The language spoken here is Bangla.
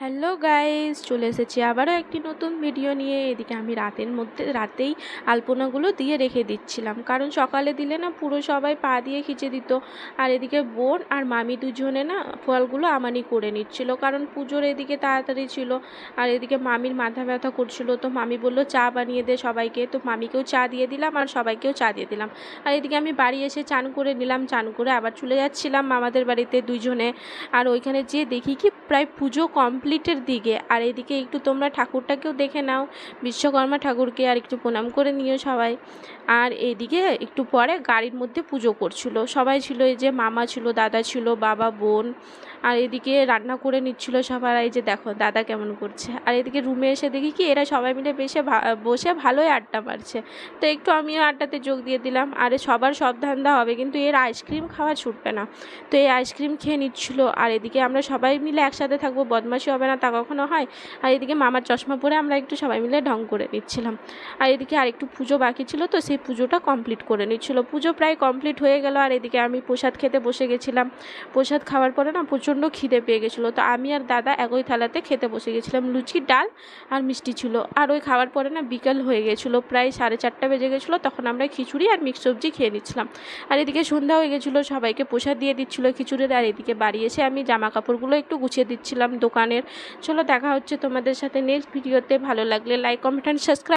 হ্যালো গাইস, চলে এসেছি আবারও একটি নতুন ভিডিও নিয়ে। এদিকে আমি রাতের মধ্যে, রাতেই আলপনাগুলো দিয়ে রেখে দিচ্ছিলাম। কারণ সকালে দিলে না পুরো সবাই পা দিয়ে খিচে দিত। আর এদিকে বোন আর মামি দুজনে না ফলগুলো আমানি করে নিচ্ছিল। কারণ পুজোর এদিকে তাড়াতাড়ি ছিল। আর এদিকে মামির মাথা ব্যথা করছিল। তো মামি বলল, চা বানিয়ে দে সবাইকে। তো মামিকেও চা দিয়ে দিলাম আর সবাইকেও চা দিয়ে দিলাম। আর এদিকে আমি বাড়ি এসে চান করে নিলাম, চান করে আবার চলে যাচ্ছিলাম মামাদের বাড়িতে দুজনে। আর ওইখানে যেয়ে দেখি কি প্রায় পুজো কমপ্লিটের দিকে। আর এদিকে একটু তোমরা ঠাকুরটাকেও দেখে নাও। বিশ্বকর্মা ঠাকুরকে আর একটু প্রণাম করে নিও সবাই। আর এদিকে একটু পরে গাড়ির মধ্যে পুজো করছিল। সবাই ছিল এই যে মামা ছিল, দাদা ছিল, বাবা, বোন। আর এদিকে রান্না করে নিচ্ছিল সবার। এই যে দেখো, দাদা কেমন করছে। আর এদিকে রুমে এসে দেখি কি, এরা সবাই মিলে বেশে বসে ভালোই আড্ডা মারছে। তো একটু আমিও আড্ডাতে যোগ দিয়ে দিলাম। আরে সবার সব ধান্দা হবে, কিন্তু এর আইসক্রিম খাওয়া ছুটবে না। তো এই আইসক্রিম খেয়ে নিচ্ছিল। আর এদিকে আমরা সবাই মিলে একসাথে থাকব, বদমাশি হবে না তা কখনো হয়। আর এদিকে মামার চশমা পরে আমরা একটু সবাই মিলে ঢং করে নিচ্ছিলাম। আর এদিকে আর একটু পুজো বাকি ছিল, তো সেই পুজোটা কমপ্লিট করে নিচ্ছিল। পুজো প্রায় কমপ্লিট হয়ে গেল, আর এদিকে আমি প্রসাদ খেতে বসে গেছিলাম। প্রসাদ খাওয়ার পরে না প্রচণ্ড খিদে পেয়ে গেছিল, তো আমি আর দাদা একই থালাতে খেতে বসে গেছিলাম। লুচি, ডাল আর মিষ্টি ছিল। আর ওই খাওয়ার পরে না বিকাল হয়ে গেছিল, প্রায় সাড়ে চারটা বেজে গেছিল, তখন আমরা খিচুড়ি আর মিক্স সবজি খেয়ে নিচ্ছিলাম। আর এদিকে সন্ধ্যা হয়ে গেছিল, সবাইকে প্রসাদ দিয়ে দিচ্ছিল খিচুড়ির। আর এদিকে বাড়ি এসে আমি জামা কাপড়গুলো একটু গুছিয়ে দিচ্ছিলাম দোকানের। চলো দেখা হচ্ছে তোমাদের সাথে নেক্সট ভিডিওতে ভালো লাগলে লাইক কমেন্ট অ্যান্ড সাবস্ক্রাইব